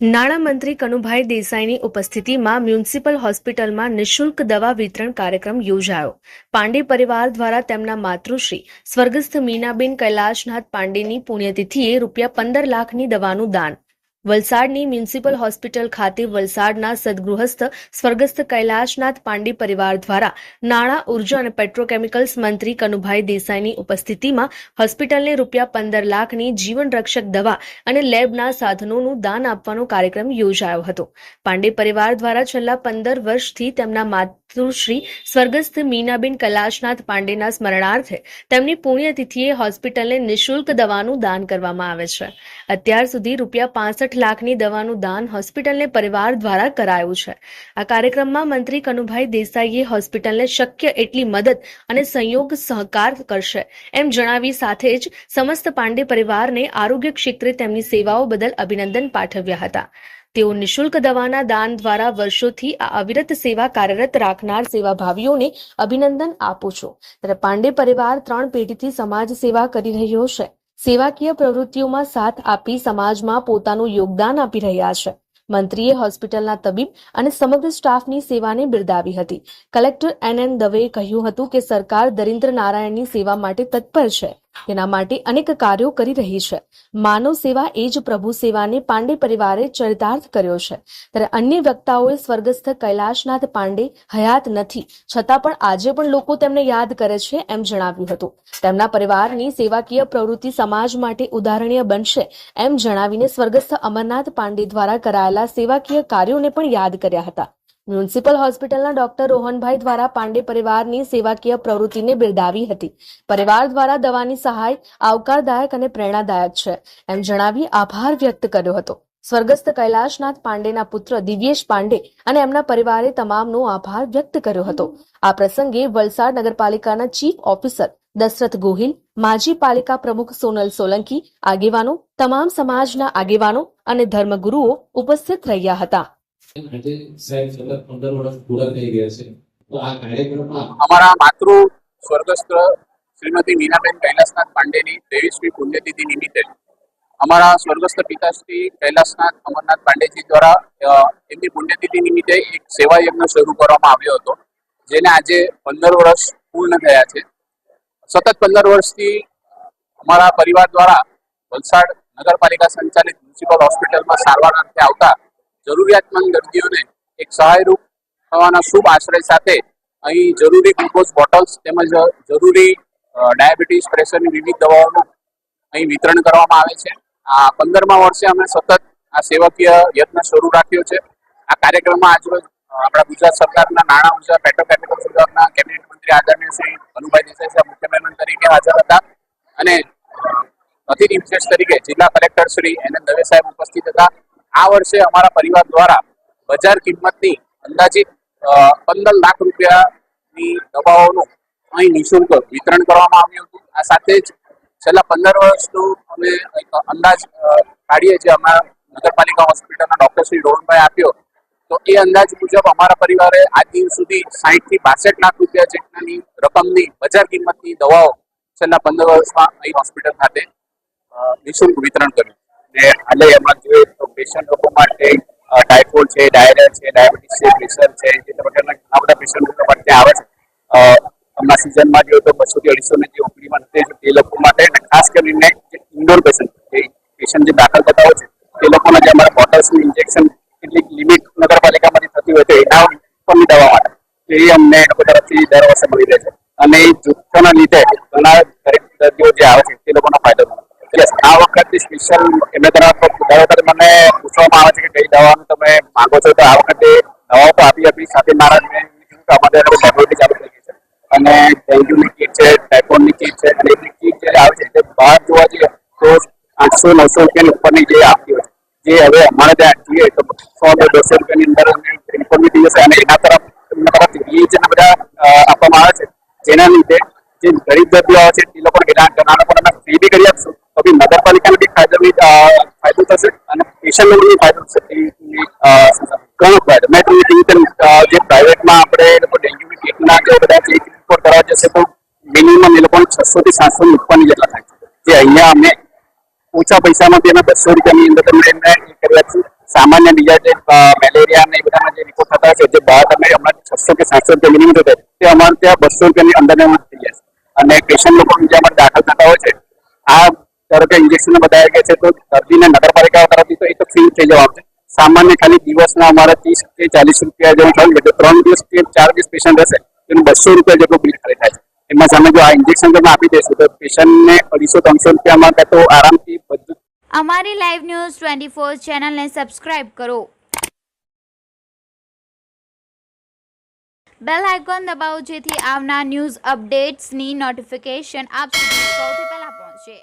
નાણામંત્રી કનુભાઈ દેસાઈની ઉપસ્થિતિમાં મ્યુનિસિપલ હોસ્પિટલમાં નિઃશુલ્ક દવા વિતરણ કાર્યક્રમ યોજાયો. પાંડે પરિવાર દ્વારા તેમના માતૃશ્રી, સ્વર્ગસ્થ મીનાબેન કૈલાશનાથ પાંડેની પુણ્યતિથિએ રૂપિયા પંદર લાખની દવાનું દાન વલસાડની મ્યુનિસિપલ હોસ્પિટલ ખાતે વલસાડના સદગૃહસ્થ સ્વર્ગસ્થ કૈલાશનાથ પાંડે પરિવાર દ્વારા નાણાં, ઊર્જા અને પેટ્રોકેમિકલ્સ મંત્રી કનુભાઈ દેસાઈની ઉપસ્થિતિમાં હોસ્પિટલને રૂપિયા પંદર લાખની જીવન રક્ષક દવા અને લેબના સાધનોનું દાન આપવાનો કાર્યક્રમ યોજાયો હતો. પાંડે પરિવાર દ્વારા છેલ્લા પંદર વર્ષથી તેમના માતૃશ્રી સ્વર્ગસ્થ મીનાબેન કૈલાશનાથ પાંડેના સ્મરણાર્થે તેમની પુણ્યતિથિએ હોસ્પિટલને નિઃશુલ્ક દવાનું દાન કરવામાં આવે છે. અત્યાર સુધી રૂપિયા પાસઠ લાખની દવાનું દાન હોસ્પિટલને પરિવાર દ્વારા કરાયું છે. આ કાર્યક્રમમાં મંત્રી કનુભાઈ દેસાઈએ હોસ્પિટલને શક્ય એટલી મદદ અને સંયોગ સહકાર કરશે એમ જણાવી સાથે જ સમસ્ત પાંડે પરિવારને આરોગ્ય ક્ષેત્રે તેમની સેવાઓ બદલ અભિનંદન પાઠવ્યા હતા. તેઓ નિઃશુલ્ક દવાના દાન દ્વારા વર્ષોથી આ અવિરત સેવા કાર્યરત રાખનાર સેવાભાવીઓને અભિનંદન આપું છું. ત્યારે પાંડે પરિવાર ત્રણ પેઢીથી સમાજ સેવા કરી રહ્યો છે. સેવાકીય પ્રવૃત્તિઓમાં સાથ આપી સમાજમાં પોતાનું યોગદાન આપી રહ્યા છે. મંત્રીએ હોસ્પિટલના તબીબ અને સમગ્ર સ્ટાફની સેવાને બિરદાવી હતી. કલેક્ટર એન એન દવેએ કહ્યું હતું કે સરકાર દરિન્દ્ર નારાયણની સેવા માટે તત્પર છે. તેના માટે અનેક કાર્યો કરી રહી છે. માનવ સેવા એ જ પ્રભુ સેવાને પાંડે પરિવારે ચરિતાર્થ કર્યો છે. ત્યારે અન્ય વક્તાઓએ સ્વર્ગસ્થ કૈલાશનાથ પાંડે હયાત નથી. છતાં પણ આજે પણ લોકો તેમને યાદ કરે છે એમ જણાવ્યું હતું. તેમના પરિવારની સેવાકીય પ્રવૃત્તિ સમાજ માટે ઉદાહરણીય બનશે એમ જણાવીને સ્વર્ગસ્થ અમરનાથ પાંડે દ્વારા કરાયેલા સેવાકીય કાર્યોને પણ યાદ કર્યા હતા. મ્યુનિસિપલ હોસ્પિટલના ડોક્ટર રોહનભાઈ દ્વારા પાંડે પરિવારની સેવાકીય પ્રવૃત્તિને બિરદાવી હતી. પરિવાર દ્વારા દવાની સહાય આવકારદાયક અને પ્રેરણાદાયક છે એમ જણાવી આભાર વ્યક્ત કર્યો હતો. સ્વર્ગસ્થ કૈલાશનાથ પાંડેના પુત્ર દિવ્યેશ પાંડે અને એમના પરિવારે તમામનો આભાર વ્યક્ત કર્યો હતો. આ પ્રસંગે વલસાડ નગરપાલિકાના ચીફ ઓફિસર દશરથ ગોહિલ, માજી પાલિકા પ્રમુખ સોનલ સોલંકી, આગેવાનો, તમામ સમાજના આગેવાનો અને ધર્મગુરુઓ ઉપસ્થિત રહ્યા હતા. અમારા માતૃ સ્વર્ગસ્થ શ્રીમતી મીનાબેન કૈલાસનાથ પાંડેની ત્રેવીસમી અમારા સ્વર્ગસ્થ પિતાશ્રી કૈલાસનાથ અમરનાથ પાંડેજી દ્વારા એમની પુણ્યતિથિ નિમિત્તે એક સેવા યજ્ઞ શરૂ કરવામાં આવ્યો હતો, જેને આજે પંદર વર્ષ પૂર્ણ થયા છે. સતત પંદર વર્ષથી અમારા પરિવાર દ્વારા વલસાડ નગરપાલિકા સંચાલિત મ્યુનિસિપલ હોસ્પિટલમાં સારવાર અર્થે આવતા જરૂરિયાતમંદ દર્દીઓને એક સહાયરૂપ થવાના શુભ આશ્રય સાથે અહીં જરૂરી ગ્લુકોઝ બોટલ્સ તેમજ જરૂરી ડાયાબિટીસ, પ્રેશરની વિવિધ દવાઓનું અહીં વિતરણ કરવામાં આવે છે. આ પંદરમા વર્ષે અમે સતત આ સેવકીય યત્ન શરૂ રાખ્યો છે. આ કાર્યક્રમમાં આજરોજ આપણા ગુજરાત સરકારના નાણાં ઊર્જા, પેટ્રોકેમિકલ વિભાગના કેબિનેટ મંત્રી આદરણીય શ્રી અનુભાઈ દેસાઈ સાહેબ મુખ્ય મહેમાન તરીકે હાજર હતા. અને અતિથિ વિશેષ તરીકે જિલ્લા collector Shri N N Dave સાહેબ ઉપસ્થિત હતા. આ વર્ષે અમારા પરિવાર દ્વારા બજાર કિંમતની અંદાજિત પંદર લાખ રૂપિયાની દવાઓનું અહીં નિઃશુલ્ક વિતરણ કરવામાં આવ્યું હતું. આ સાથે જ છેલ્લા પંદર વર્ષનું અમે અંદાજ કાઢીએ છીએ અમારા નગરપાલિકા હોસ્પિટલના ડોક્ટર શ્રી રોહનભાઈ આપ્યો. તો એ અંદાજ મુજબ અમારા પરિવારે આજ દિન સુધી સાહીઠથી બાસઠ લાખ રૂપિયા જેટલાની રકમની બજાર કિંમતની દવાઓ છેલ્લા પંદર વર્ષમાં અહીં હોસ્પિટલ ખાતે નિઃશુલ્ક વિતરણ કર્યું. ને હાલે એમાં જોઈએ પેશન્ટ લોકો માટે ટાઇફોઇડ છે ડાયરિયા છે ડાયાબિટીસ છે પ્રેશર છે જે પ્રકારના ઘણા બધા પેશન્ટ લોકો માટે આવે છે. હમણાં સિઝનમાં જોઈએ તો બસો થી અઢીસો ની જે ઓપીડીમાં નથી તે લોકો માટે ખાસ કરીને જે ઇન્ડોર પેશન્ટ જે પેશન્ટ જે દાખલ થતા હોય છે, તે લોકોના જે અમારા બોટલ્સનું ઇન્જેક્શન કેટલીક લિમિટ નગરપાલિકામાંથી થતી હોય તો એના ઉપરની દવા માટે. એ અમને લોકો તરફથી દર વર્ષે મળી રહે છે. અને જૂથોના લીધે ઘણા દરેક દર્દીઓ જે આવે છે તે લોકોનો ફાયદો મળે છે Yes, આ સ્પેશિયલ એમના તરફ દર વખતે મને પૂછવામાં આવે છે કે કઈ દવાનું તમે માંગો છો તો આ વખતે દવાઓ તો આપી આપી સાથે મારા અમારે લેબોરેટરી ચાલુ થઈ ગઈ છે. અને ડેન્ગ્યુની કીટ છે, ટાઇફોઇડની કીટ છે અને એની કીટ જે આવે છે તે બહાર જોવા જઈએ તો આઠસો, નવસો રૂપિયાની ઉપરની જે આપતી હોય જે હવે અમારે ત્યાં જોઈએ તો સો બે દોઢસો રૂપિયાની અંદર રિફંડ થઈ જશે અને એના તરફ એમના તરફ વીજ અને બધા આપવામાં આવે છે. જેના લીધે જે ગરીબ દર્દીઓ છે, તે લોકોને એના ઘણા લોકોને અમે ફ્રી બી કરી આપશું. તો બી નગરપાલિકાને ફાયદો થશે? અને પેશન્ટ લોકોને ફાયદો થશે? ઘણો મેં તમને પ્રાઇવેટમાં આપણે ડેન્ગ્યુની કીટના જે બધા રિપોર્ટ કરવા જશે તો મિનિમમ એ લોકોને છસો સાતસો ની ઉપરની જેટલા થાય છે. જે અહીંયા અમે ઓછા પૈસામાં અમે બસો રૂપિયાની અંદર તમને એમને એ કરી આપશું સામાન્ય બીજા જે મેલેરિયા ને બધાના જે રિપોર્ટ થતા છે, જે બહાર તમે હમણાં છસો કે સાતસો રૂપિયા મિનિમમ થતા તે અમારે ત્યાં બસો રૂપિયાની અંદર થઈ જાય છે. અને પેશન્ટ લોકો બીજામાં દાખલ થતા હોય છે. આ ધારો કે ઇન્જેક્શન બતાવ્યા ગયા છે તો દર્દીને નગરપાલિકા તરફથી તો એ તો ફ્રી થઈ જવાનું છે. સામાન્ય ખાલી દિવસના અમારા ત્રીસ કે ચાલીસ રૂપિયા જેવું થયું એટલે ત્રણ દિવસ કે ચાર દિવસ પેશન્ટ હશે તેનું બસો રૂપિયા જેટલું બિલ ખાલી થાય છે. એમાં સામે જો આ ઇન્જેક્શન તમે આપી દેશો તો પેશન્ટને અઢીસો, ત્રણસો રૂપિયામાં કાં તો આરામથી બધું અમારી લાઈવ ન્યૂઝ ટ્વેન્ટી ફોર ચેનલને સબસ્ક્રાઇબ કરો. બેલ આઇકોન દબાવો જેથી આવનાર ન્યૂઝ અપડેટ્સની નોટિફિકેશન આપ સુધી સૌથી પહેલા પહોંચે.